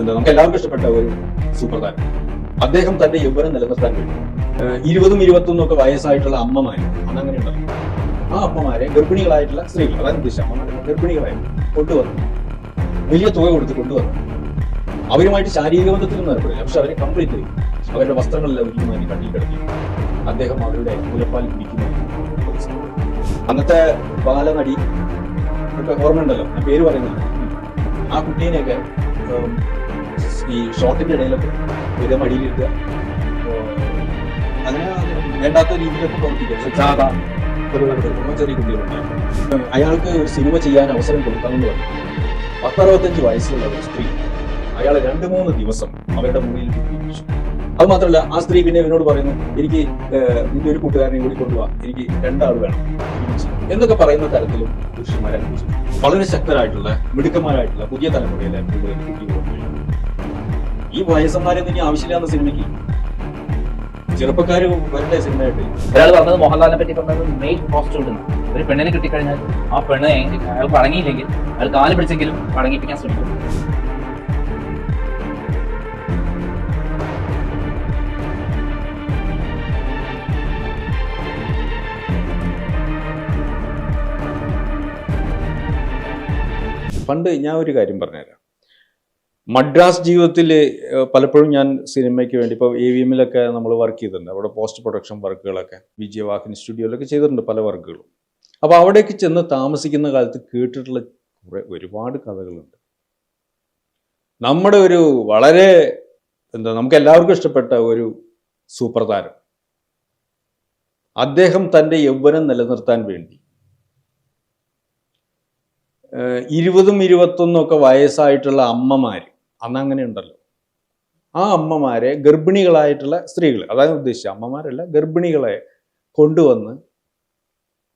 എന്താ നമുക്ക് എല്ലാവർക്കും ഇഷ്ടപ്പെട്ട ഒരു സൂപ്പർ താരം. അദ്ദേഹം തന്റെ യൗവനം നിലനിർത്താൻ വേണ്ടി. ഇരുപതും ഇരുപതും ഇരുപത്തൊന്നും ഒക്കെ വയസ്സായിട്ടുള്ള അമ്മമാര് അതങ്ങനെ ഉണ്ടാവും ആ അമ്മമാരെ ഗർഭിണികളായിട്ടുള്ള സ്ത്രീകൾ അതാണ് ഉദ്ദേശിച്ചത് അമ്മമാരെ കൊണ്ടുവന്നു. വലിയ തുക കൊടുത്ത് കൊണ്ടുവന്നു. അവരുമായിട്ട് ശാരീരിക ബന്ധത്തിലൊന്നും ഏർപ്പെടില്ല. പക്ഷെ അവരെ കംപ്ലീറ്റ് ചെയ്യും അവരുടെ വസ്ത്രങ്ങളെല്ലാം ഒരുക്കുമായി കണ്ണിൽ കിടക്കും അദ്ദേഹം അവരുടെ മുലപ്പാൽ കുടിക്കുന്നു അന്നത്തെ ബാലനടി ഓർമ്മ ഞാൻ പേര് പറയുന്നില്ല. ആ കുട്ടീനെയൊക്കെ ഈ ഷോട്ടിന്റെ ഇടയിലൊക്കെ ഒരു മടിയിലിരുത്തുക അങ്ങനെ വേണ്ടാത്ത രീതിയിലൊക്കെ പ്രവർത്തിക്കുക. ചെറിയ കുട്ടികളുണ്ടായിരുന്നു അയാൾക്ക് ഒരു സിനിമ ചെയ്യാൻ അവസരം കൊടുക്കാമെന്ന് പറഞ്ഞു. പത്തറുപത്തഞ്ച് വയസ്സുള്ള ഒരു സ്ത്രീ അയാൾ രണ്ട് മൂന്ന് ദിവസം അവരുടെ മുറിയിൽ പിടിപ്പിച്ചു അത് മാത്രമല്ല ആ സ്ത്രീ പിന്നെ ഇവനോട് പറയുന്നു എനിക്ക് നിന്റെ ഒരു കൂട്ടുകാരനെ കൂടി കൊണ്ടുപോവാ എനിക്ക് രണ്ടാൾ വേണം. എന്നൊക്കെ പറയുന്ന തരത്തിലും പുരുഷന്മാരെ കുറിച്ച് വളരെ ശക്തരായിട്ടുള്ള മിടുക്കന്മാരായിട്ടുള്ള പുതിയ തലമുറയിലെ കുട്ടികളുണ്ട് ഈ വയസ്സന്മാരെ ഇനി ആവശ്യമില്ലാന്ന സിനിമയ്ക്ക്. ചെറുപ്പക്കാര് വരട്ടെ സിനിമയായിട്ട്. ഒരാൾ പറഞ്ഞത് മോഹൻലാലിനെ പറ്റി പറഞ്ഞത് മെയിൻ പ്രോസ്റ്റിറ്റ്യൂട്ട് ഒരു പെണ്ണിനെ കിട്ടിക്കഴിഞ്ഞാൽ ആ പെണ്ണ് അയാൾ പടങ്ങിയില്ലെങ്കിൽ അയാൾ കാൽ പിടിച്ചെങ്കിലും പടങ്ങിപ്പിക്കാൻ ശ്രമിക്കും. പണ്ട് ഞാൻ ഒരു കാര്യം പറഞ്ഞുതരാം. മദ്രാസ് ജീവിതത്തിൽ പലപ്പോഴും ഞാൻ സിനിമയ്ക്ക് വേണ്ടി ഇപ്പോൾ എ വി എമ്മിലൊക്കെ നമ്മൾ വർക്ക് ചെയ്തിട്ടുണ്ട്. അവിടെ പോസ്റ്റ് പ്രൊഡക്ഷൻ വർക്കുകളൊക്കെ വിജയവാഹിനി സ്റ്റുഡിയോയിലൊക്കെ ചെയ്തിട്ടുണ്ട് പല വർക്കുകളും അപ്പോൾ അവിടേക്ക് ചെന്ന് താമസിക്കുന്ന കാലത്ത് കേട്ടിട്ടുള്ള കുറേ ഒരുപാട് കഥകളുണ്ട്. നമ്മുടെ ഒരു വളരെ എന്താ നമുക്ക് എല്ലാവർക്കും ഇഷ്ടപ്പെട്ട ഒരു സൂപ്പർ താരം അദ്ദേഹം തന്റെ യൗവനം നിലനിർത്താൻ വേണ്ടി ഇരുപതും ഇരുപത്തൊന്നും ഒക്കെ വയസ്സായിട്ടുള്ള അമ്മമാര് അന്ന് അങ്ങനെ ഉണ്ടല്ലോ ആ അമ്മമാരെ ഗർഭിണികളായിട്ടുള്ള സ്ത്രീകൾ അതായത് ഉദ്ദേശിച്ച അമ്മമാരല്ല ഗർഭിണികളെ കൊണ്ടുവന്ന്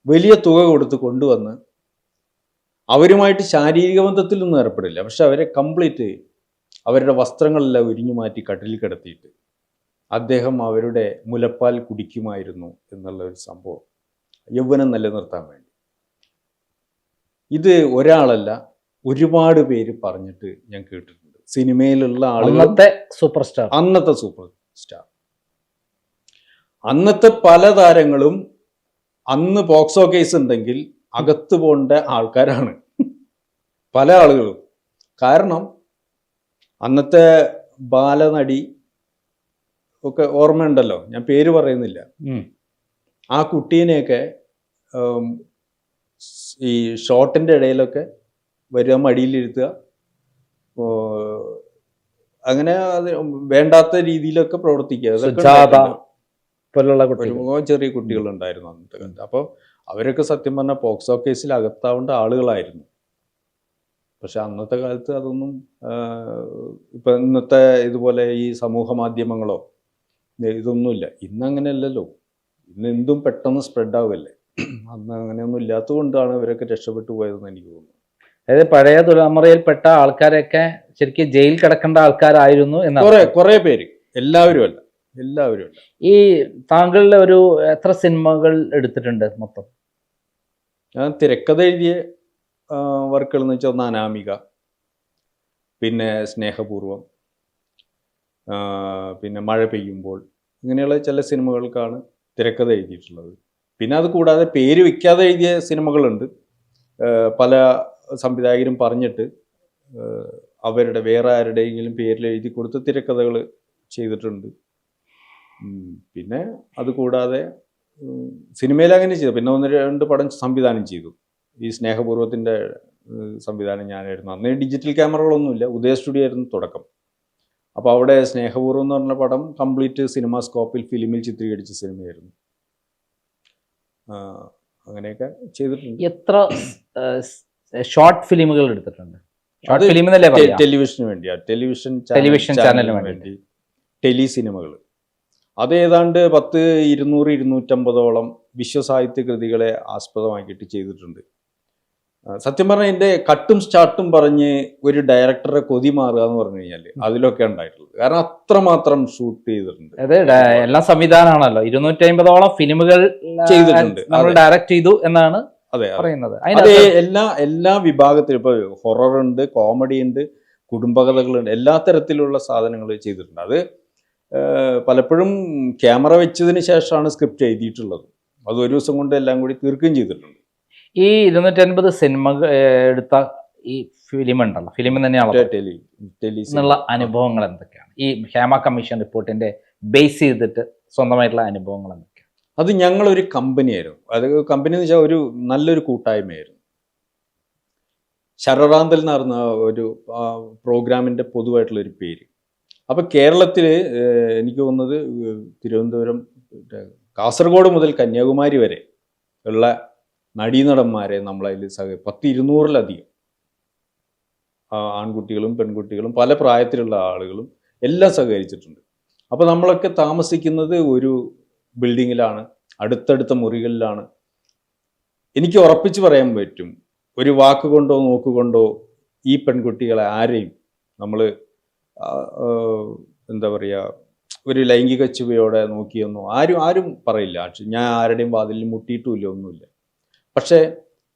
വലിയ തുക കൊടുത്ത് കൊണ്ടുവന്ന് അവരുമായിട്ട് ശാരീരിക ബന്ധത്തിലൊന്നും ഏർപ്പെടില്ല. പക്ഷെ അവരെ കംപ്ലീറ്റ് അവരുടെ വസ്ത്രങ്ങളെല്ലാം ഉരിഞ്ഞു മാറ്റി കട്ടിലിൽ കിടത്തിയിട്ട് അദ്ദേഹം അവരുടെ മുലപ്പാൽ കുടിക്കുമായിരുന്നു എന്നുള്ള ഒരു സംഭവം. യൗവനം നിലനിർത്താൻ വേണ്ടി. ഇത് ഒരാളല്ല ഒരുപാട് പേര് പറഞ്ഞിട്ട് ഞാൻ കേട്ടിട്ടുണ്ട്. സിനിമയിലുള്ള അന്നത്തെ സൂപ്പർ സ്റ്റാർ അന്നത്തെ സൂപ്പർ സ്റ്റാർ അന്നത്തെ പല താരങ്ങളും അന്ന് പോക്സോ കേസ് ഉണ്ടെങ്കിൽ അകത്ത് പോകേണ്ട ആൾക്കാരാണ്. പല ആളുകളും. കാരണം അന്നത്തെ ബാലനടി ഒക്കെ ഓർമ്മയുണ്ടല്ലോ? ഞാൻ പേര് പറയുന്നില്ല. ആ കുട്ടീനെയൊക്കെ ഈ ഷോട്ടിന്റെ ഇടയിലൊക്കെ വരിക മടിയിലിരുത്തുക. അങ്ങനെ അത് വേണ്ടാത്ത രീതിയിലൊക്കെ പ്രവർത്തിക്കുക. പോലുള്ള കുട്ടികൾ. ഒരുപാട് ചെറിയ കുട്ടികളുണ്ടായിരുന്നു അന്നത്തെ കാലത്ത്. അപ്പോൾ അവരൊക്കെ സത്യം പറഞ്ഞാൽ പോക്സോ കേസിൽ അകത്താവേണ്ട ആളുകളായിരുന്നു. പക്ഷെ അന്നത്തെ കാലത്ത് അതൊന്നും ഇപ്പൊ ഇന്നത്തെ ഇതുപോലെ ഈ സമൂഹ മാധ്യമങ്ങളോ ഇത് ഇതൊന്നുമില്ല. ഇന്ന് അങ്ങനെയല്ലല്ലോ ഇന്ന് എന്തും പെട്ടെന്ന് സ്പ്രെഡ് ആവുമല്ലേ അന്ന് അങ്ങനെയൊന്നും ഇല്ലാത്തത് കൊണ്ടാണ് ഇവരൊക്കെ രക്ഷപ്പെട്ടു പോയതെന്ന് എനിക്ക് തോന്നുന്നു. അതായത് പഴയ തലമുറയിൽപ്പെട്ട ആൾക്കാരൊക്കെ ശരിക്കും ജയിൽ കിടക്കേണ്ട ആൾക്കാരായിരുന്നു എന്ന കുറെ പേര്. എല്ലാവരും അല്ല. എല്ലാവരും അല്ല. ഈ താങ്കളുടെ ഒരു എത്ര സിനിമകൾ എടുത്തിട്ടുണ്ട് മൊത്തം? ഞാൻ തിരക്കഥ എഴുതിയ വർക്കുകൾ എന്ന് വെച്ചാൽ ഒന്ന് അനാമിക പിന്നെ സ്നേഹപൂർവം പിന്നെ മഴ പെയ്യുമ്പോൾ ഇങ്ങനെയുള്ള ചില സിനിമകൾക്കാണ് തിരക്കഥ എഴുതിയിട്ടുള്ളത്. പിന്നെ അത് കൂടാതെ പേര് വയ്ക്കാതെ എഴുതിയ സിനിമകളുണ്ട്. പല സംവിധായകരും പറഞ്ഞിട്ട് അവരുടെ വേറെ ആരുടെയെങ്കിലും പേരിൽ എഴുതി കൊടുത്ത് തിരക്കഥകൾ ചെയ്തിട്ടുണ്ട്. പിന്നെ അതുകൂടാതെ സിനിമയിൽ അങ്ങനെ ചെയ്തു. പിന്നെ ഒന്ന് രണ്ട് പടം സംവിധാനം ചെയ്തു. ഈ സ്നേഹപൂർവത്തിന്റെ സംവിധാനം ഞാനായിരുന്നു. അന്ന് ഡിജിറ്റൽ ക്യാമറകളൊന്നുമില്ല. ഉദയ സ്റ്റുഡിയോ ആയിരുന്നു തുടക്കം. അപ്പോൾ അവിടെ സ്നേഹപൂർവം എന്ന് പറഞ്ഞ പടം കംപ്ലീറ്റ് സിനിമാ സ്കോപ്പിൽ ഫിലിമിൽ ചിത്രീകരിച്ച സിനിമയായിരുന്നു. അങ്ങനെയൊക്കെ ചെയ്തിട്ടുണ്ട്. എത്ര ഷോർട്ട് ഫിലിമുകൾ എടുത്തിട്ടുണ്ട്. ഷോർട്ട് ഫിലിം എന്നല്ലേ ടെലിവിഷന് വേണ്ടിയാ. ടെലിവിഷൻ ടെലിവിഷൻ ചാനലിന് വേണ്ടി. ടെലി സിനിമകൾ അത് ഏതാണ്ട് പത്ത് ഇരുന്നൂറ് ഇരുന്നൂറ്റമ്പതോളം വിശ്വസാഹിത്യ കൃതികളെ ആസ്പദമാക്കിയിട്ട് ചെയ്തിട്ടുണ്ട്. സത്യം പറഞ്ഞാൽ എന്റെ കട്ടും സ്റ്റാർട്ടും പറഞ്ഞ് ഒരു ഡയറക്ടറെ കൊതി മാറുക എന്ന് പറഞ്ഞു കഴിഞ്ഞാൽ അതിലൊക്കെ ഉണ്ടായിട്ടുള്ളത്. കാരണം അത്രമാത്രം ഷൂട്ട് ചെയ്തിട്ടുണ്ട്. അതെ എല്ലാ സംവിധാനമാണല്ലോ. ഇരുന്നൂറ്റി അമ്പതോളം ഫിലിമുകൾ ചെയ്തിട്ടുണ്ട്. നമ്മൾ ഡയറക്ട് ചെയ്തു എന്നാണ്. പറയുന്നത്. എല്ലാ എല്ലാ വിഭാഗത്തിലും ഇപ്പൊ ഹൊറർ ഉണ്ട് കോമഡി ഉണ്ട് കുടുംബകഥകളുണ്ട് എല്ലാ തരത്തിലുള്ള സാധനങ്ങൾ ചെയ്തിട്ടുണ്ട്. അത് പലപ്പോഴും ക്യാമറ വെച്ചതിന് ശേഷമാണ് സ്ക്രിപ്റ്റ് എഴുതിയിട്ടുള്ളത്. അത് ഒരു ദിവസം കൊണ്ട് എല്ലാം കൂടി തീർക്കുകയും ചെയ്തിട്ടുണ്ട്. ഈ ഇരുന്നൂറ്റി അൻപത് സിനിമ എടുത്ത ഈ ഫിലിം ഉണ്ടല്ലോ. ഫിലിം തന്നെയാണല്ലോ. എന്നുള്ള അനുഭവങ്ങൾ എന്തൊക്കെയാണ്? ഈ ഹേമ കമ്മീഷൻ റിപ്പോർട്ടിന്റെ ബേസ് ചെയ്തിട്ട് സ്വന്തമായിട്ടുള്ള അനുഭവങ്ങൾ എന്തൊക്കെയാണ്? അത് ഞങ്ങളൊരു കമ്പനിയായിരുന്നു. അത് കമ്പനി എന്ന് വെച്ചാൽ ഒരു നല്ലൊരു കൂട്ടായ്മയായിരുന്നു. ശരറാന്തൽ എന്ന് പറഞ്ഞ ഒരു പ്രോഗ്രാമിന്റെ പ്രോഗ്രാമിന്റെ പൊതുവായിട്ടുള്ള ഒരു പേര്. അപ്പോൾ കേരളത്തിൽ എനിക്ക് തോന്നുന്നത് തിരുവനന്തപുരം കാസർഗോഡ് മുതൽ കന്യാകുമാരി വരെ ഉള്ള നടീനടന്മാരെ നമ്മളതിൽ സഹ പത്ത് ഇരുന്നൂറിലധികം ആൺകുട്ടികളും പെൺകുട്ടികളും പല പ്രായത്തിലുള്ള ആളുകളും എല്ലാം സഹകരിച്ചിട്ടുണ്ട്. അപ്പോൾ നമ്മളൊക്കെ താമസിക്കുന്നത് ഒരു ബിൽഡിങ്ങിലാണ് അടുത്തടുത്ത മുറികളിലാണ്. എനിക്ക് ഉറപ്പിച്ച് പറയാൻ പറ്റും ഒരു വാക്കുകൊണ്ടോ നോക്കുകൊണ്ടോ ഈ പെൺകുട്ടികളെ ആരെയും നമ്മൾ എന്താ പറയുക ഒരു ലൈംഗിക ചുവയോടെ നോക്കിയെന്നോ ആരും ആരും പറയില്ല. ഞാൻ ആരുടെയും വാതിലിൽ മുട്ടിയിട്ടുമില്ല ഒന്നുമില്ല. പക്ഷേ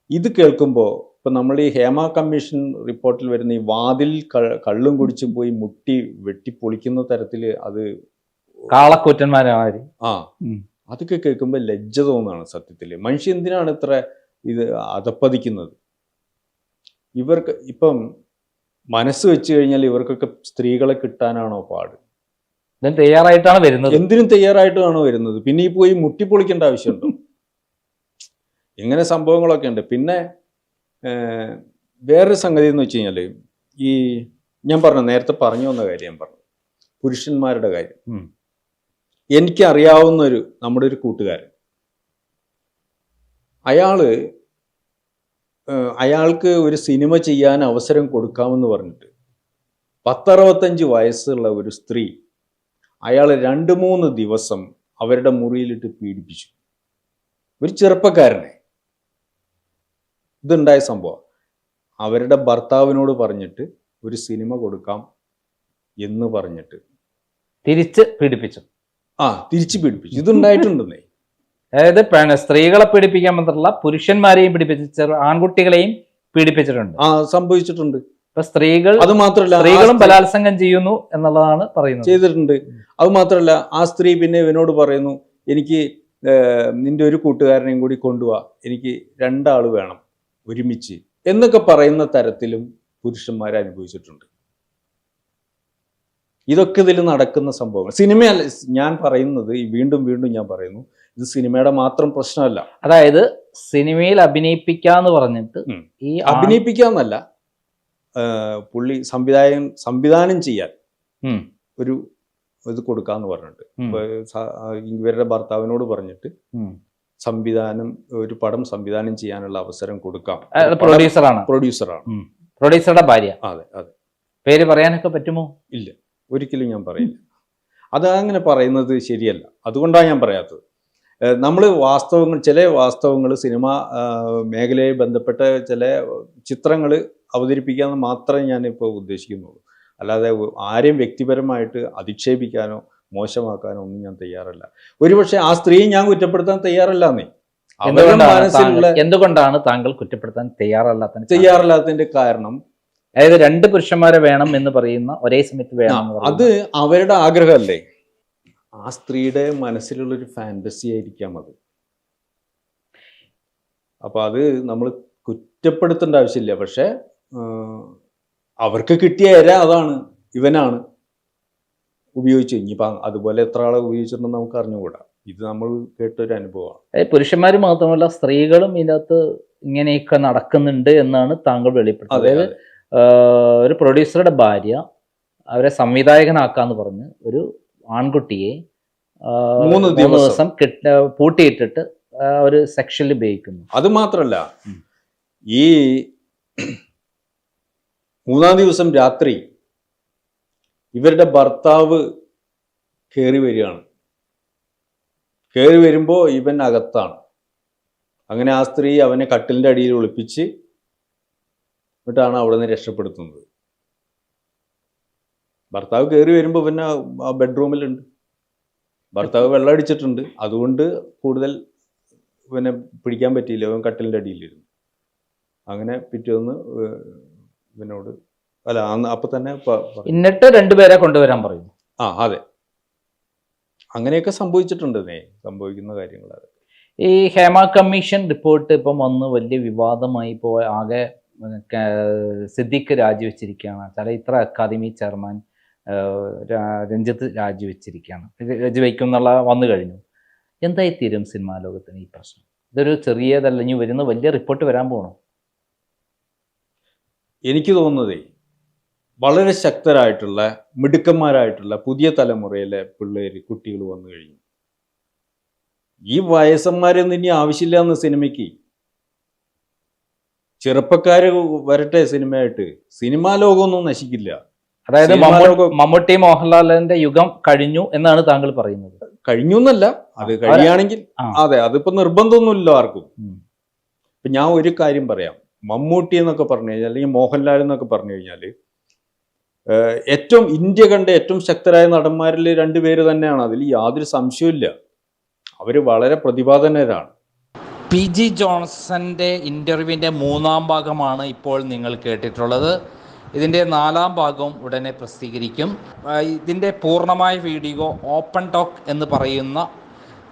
ഇത് കേൾക്കുമ്പോൾ ഇപ്പം നമ്മൾ ഈ ഹേമ കമ്മീഷൻ റിപ്പോർട്ടിൽ വരുന്ന ഈ വാതിൽ കള്ളും കുടിച്ചും പോയി മുട്ടി വെട്ടിപ്പൊളിക്കുന്ന തരത്തിൽ അത് കാളക്കൂറ്റന്മാരാര് ആ. ഉം. അതൊക്കെ കേൾക്കുമ്പോൾ ലജ്ജ തോന്നാണ് സത്യത്തിൽ മനുഷ്യൻ എന്തിനാണ് ഇത്ര ഇത് അതപ്പതിക്കുന്നത് ഇവർക്ക് ഇപ്പം മനസ്സ് വെച്ച് കഴിഞ്ഞാൽ ഇവർക്കൊക്കെ സ്ത്രീകളെ കിട്ടാനാണോ പാട്? ഇതിന് തയ്യാറായിട്ടാണ് വരുന്നത്. എന്തിനും തയ്യാറായിട്ടാണോ വരുന്നത്. പിന്നെ ഈ പോയി മുട്ടിപ്പൊളിക്കേണ്ട ആവശ്യമുണ്ടോ? ഇങ്ങനെ സംഭവങ്ങളൊക്കെ ഉണ്ട്. പിന്നെ വേറൊരു സംഗതി എന്ന് വെച്ച് കഴിഞ്ഞാൽ ഈ ഞാൻ പറഞ്ഞു നേരത്തെ പറഞ്ഞു വന്ന കാര്യം ഞാൻ പറഞ്ഞു. പുരുഷന്മാരുടെ കാര്യം. ഉം. എനിക്കറിയാവുന്ന ഒരു നമ്മുടെ ഒരു കൂട്ടുകാരൻ. അയാൾ അയാൾക്ക് ഒരു സിനിമ ചെയ്യാൻ അവസരം കൊടുക്കാമെന്ന് പറഞ്ഞിട്ട് പത്തറുപത്തഞ്ച് വയസ്സുള്ള ഒരു സ്ത്രീ അയാൾ രണ്ട് മൂന്ന് ദിവസം അവരുടെ മുറിയിലിട്ട് പീഡിപ്പിച്ചു. ഒരു ചെറുപ്പക്കാരനെ. ഇതുണ്ടായ സംഭവം. അവരുടെ ഭർത്താവിനോട് പറഞ്ഞിട്ട് ഒരു സിനിമ കൊടുക്കാം എന്ന് പറഞ്ഞിട്ട് തിരിച്ച് പീഡിപ്പിച്ചു. ആ തിരിച്ചു പീഡിപ്പിച്ചു. ഇതുണ്ടായിട്ടുണ്ടെന്നേ അതായത് സ്ത്രീകളെ പീഡിപ്പിക്കാൻ മാത്രമല്ല പുരുഷന്മാരെയും പീഡിപ്പിച്ച ആൺകുട്ടികളെയും പീഡിപ്പിച്ചിട്ടുണ്ട്. ആ സംഭവിച്ചിട്ടുണ്ട്. ഇപ്പൊ സ്ത്രീകൾ അത് മാത്രമല്ല സ്ത്രീകളും ബലാത്സംഗം ചെയ്യുന്നു എന്നുള്ളതാണ് പറയുന്നത്. ചെയ്തിട്ടുണ്ട്. അത് മാത്രമല്ല ആ സ്ത്രീ പിന്നെ ഇവനോട് പറയുന്നു എനിക്ക് നിന്റെ ഒരു കൂട്ടുകാരനെയും കൂടി കൊണ്ടുപോവാ എനിക്ക് രണ്ടാൾ വേണം ഒരുമിച്ച്. എന്നൊക്കെ പറയുന്ന തരത്തിലും പുരുഷന്മാരെ അനുഭവിച്ചിട്ടുണ്ട്. ഇതൊക്കെ ഇതിൽ നടക്കുന്ന സംഭവങ്ങൾ. സിനിമയല്ല ഞാൻ പറയുന്നത് വീണ്ടും വീണ്ടും ഞാൻ പറയുന്നു ഇത് സിനിമയുടെ മാത്രം പ്രശ്നമല്ല. അതായത് സിനിമയിൽ അഭിനയിപ്പിക്കാന്ന് പറഞ്ഞിട്ട് ഈ അഭിനയിപ്പിക്കാന്നല്ല പുള്ളി സംവിധായകൻ സംവിധാനം ചെയ്യാൻ ഒരു ഇത് കൊടുക്കാന്ന് പറഞ്ഞിട്ട്. ഇവരുടെ ഭർത്താവിനോട് പറഞ്ഞിട്ട്. സംവിധാനം ഒരു പടം സംവിധാനം ചെയ്യാനുള്ള അവസരം കൊടുക്കാം. പ്രൊഡ്യൂസറാണ് പ്രൊഡ്യൂസറാണ് പ്രൊഡ്യൂസറുടെ ഭാര്യ. അതെ അതെ. പേര് പറയാനൊക്കെ പറ്റുമോ? ഒരിക്കലും ഞാൻ പറയില്ല അത് അങ്ങനെ പറയുന്നത് ശരിയല്ല. അതുകൊണ്ടാണ് ഞാൻ പറയാത്തത്. നമ്മൾ വാസ്തവങ്ങൾ ചില വാസ്തവങ്ങൾ സിനിമ മേഖലയെ ബന്ധപ്പെട്ട ചില ചിത്രങ്ങൾ അവതരിപ്പിക്കാമെന്ന് മാത്രമേ ഞാനിപ്പോൾ ഉദ്ദേശിക്കുന്നുള്ളൂ. അല്ലാതെ ആരെയും വ്യക്തിപരമായിട്ട് അധിക്ഷേപിക്കാനോ മോശമാക്കാനോ ഒന്നും ഞാൻ തയ്യാറല്ല. ഒരുപക്ഷെ ആ സ്ത്രീയെ ഞാൻ കുറ്റപ്പെടുത്താൻ തയ്യാറല്ല എന്നേ എന്തുകൊണ്ടാണ് താങ്കൾ- എന്തുകൊണ്ടാണ് താങ്കൾ കുറ്റപ്പെടുത്താൻ തയ്യാറല്ലാത്ത തയ്യാറല്ലാത്തതിന്റെ കാരണം അതായത് രണ്ട് പുരുഷന്മാരെ വേണം എന്ന് പറയുന്ന ഒരേ സമയത്ത് വേണം അത് അവരുടെ ആഗ്രഹമല്ലേ? ആ സ്ത്രീയുടെ മനസ്സിലുള്ള ഒരു ഫാന്റസി ആയിരിക്കാം അത്. അപ്പൊ അത് നമ്മൾ കുറ്റപ്പെടുത്തേണ്ട ആവശ്യമില്ല. പക്ഷെ അവർക്ക് കിട്ടിയ ഇര അതാണ് ഇവനാണ് ഉപയോഗിച്ചു ഇനിയിപ്പോ അതുപോലെ എത്ര ആളെ ഉപയോഗിച്ചിട്ടുണ്ടെന്ന് നമുക്ക് അറിഞ്ഞുകൂടാ. ഇത് നമ്മൾ കേട്ടൊരു അനുഭവമാണ്. അതായത് പുരുഷന്മാര് മാത്രമല്ല സ്ത്രീകളും ഇതിനകത്ത് ഇങ്ങനെയൊക്കെ നടക്കുന്നുണ്ട് എന്നാണ് താങ്കൾ വെളിപ്പെടുത്തുന്നത്. അതായത് ഒരു പ്രൊഡ്യൂസറുടെ ഭാര്യ അവരെ സംവിധായകനാക്കാന്ന് പറഞ്ഞ് ഒരു ആൺകുട്ടിയെ മൂന്ന് ദിവസം. കെട്ട പൂട്ടിയിട്ടിട്ട് ഒരു സെക്ഷനിൽ ഉപയോഗിക്കുന്നു. അത് മാത്രല്ല ഈ മൂന്നാം ദിവസം രാത്രി ഇവരുടെ ഭർത്താവ് കയറി വരികയാണ്. കയറി വരുമ്പോൾ ഇവൻ അകത്താണ്. അങ്ങനെ ആ സ്ത്രീ അവനെ കട്ടിലിന്റെ അടിയിൽ ഒളിപ്പിച്ച് എന്നിട്ടാണ് അവിടെ നിന്ന് രക്ഷപ്പെടുത്തുന്നത്. ഭർത്താവ് കയറി വരുമ്പോൾ പിന്നെ ആ ബെഡ്റൂമിലുണ്ട്. ഭർത്താവ് വെള്ളം അടിച്ചിട്ടുണ്ട്. അതുകൊണ്ട് കൂടുതൽ പിന്നെ പിടിക്കാൻ പറ്റിയില്ല. അവൻ കട്ടിലിന്റെ അടിയിലിരുന്നു. അങ്ങനെ പിറ്റേന്ന് ഇവനോട് അല്ല അന്ന് അപ്പൊ തന്നെ എന്നിട്ട് രണ്ടുപേരെ കൊണ്ടുവരാൻ പറയുന്നു. ആ അതെ. അങ്ങനെയൊക്കെ സംഭവിച്ചിട്ടുണ്ട് നേ. സംഭവിക്കുന്ന കാര്യങ്ങൾ ഈ ഹേമ കമ്മീഷൻ റിപ്പോർട്ട് ഇപ്പം വന്ന് വലിയ വിവാദമായി ഇപ്പോൾ ആകെ സിദ്ദിഖ് രാജിവെച്ചിരിക്കുകയാണ്. ചില ഇത്ര അക്കാദമി ചെയർമാൻ രഞ്ജിത്ത് രാജിവെച്ചിരിക്കുകയാണ്. രാജിവെക്കും എന്നുള്ള വന്നു കഴിഞ്ഞു. എന്തായി തീരും സിനിമാ ലോകത്തിന് ഈ പ്രശ്നം? ഇതൊരു ചെറിയതല്ല ഇനി വരുന്ന വലിയ റിപ്പോർട്ട് വരാൻ പോകണം എനിക്ക് തോന്നുന്നതേ വളരെ ശക്തരായിട്ടുള്ള മിടുക്കന്മാരായിട്ടുള്ള പുതിയ തലമുറയിലെ പിള്ളേർ കുട്ടികൾ വന്നു കഴിഞ്ഞു. ഈ വയസ്സന്മാരൊന്നും ഇനി ആവശ്യമില്ല എന്ന് സിനിമയ്ക്ക് ചെറുപ്പക്കാര് വരട്ടെ സിനിമയായിട്ട്. സിനിമാ ലോകമൊന്നും നശിക്കില്ല. അതായത് മമ്മൂട്ടി മോഹൻലാലിന്റെ യുഗം കഴിഞ്ഞു എന്നാണ് താങ്കൾ പറയുന്നത്. കഴിഞ്ഞു എന്നല്ല. അത് കഴിയുകയാണെങ്കിൽ. അതെ അതിപ്പോ നിർബന്ധമൊന്നുമില്ല ആർക്കും. ഇപ്പൊ ഞാൻ ഒരു കാര്യം പറയാം. മമ്മൂട്ടി എന്നൊക്കെ പറഞ്ഞു കഴിഞ്ഞാൽ അല്ലെങ്കിൽ മോഹൻലാൽ എന്നൊക്കെ പറഞ്ഞു കഴിഞ്ഞാൽ ഏറ്റവും ഇന്ത്യ കണ്ട ഏറ്റവും ശക്തരായ നടന്മാരിൽ രണ്ടുപേര് തന്നെയാണ്. അതിൽ യാതൊരു സംശയവുമില്ല. അവർ വളരെ പ്രതിഭാധനരാണ് പി ജി ജോൺസന്റെ ഇന്റർവ്യൂവിന്റെ മൂന്നാം ഭാഗമാണ് ഇപ്പോൾ നിങ്ങൾ കേട്ടിട്ടുള്ളത്. ഇതിന്റെ നാലാം ഭാഗവും ഉടനെ പ്രസിദ്ധീകരിക്കും. ഇതിന്റെ പൂർണമായ വീഡിയോ ഓപ്പൺ ടോക്ക് എന്ന് പറയുന്ന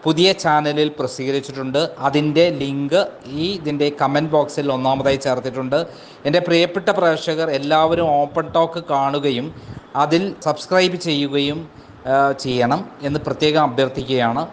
പുതിയ ചാനലിൽ പ്രസിദ്ധീകരിച്ചിട്ടുണ്ട്. അതിന്റെ ലിങ്ക് ഈ ഇതിന്റെ കമന്റ് ബോക്സിൽ ഒന്നാമതായി ചേർത്തിട്ടുണ്ട്. എന്റെ പ്രിയപ്പെട്ട പ്രേക്ഷകർ എല്ലാവരും ഓപ്പൺ ടോക്ക് കാണുകയും അതിൽ സബ്സ്ക്രൈബ് ചെയ്യുകയും ചെയ്യണം എന്ന് പ്രത്യേകം അഭ്യർത്ഥിക്കുകയാണ്.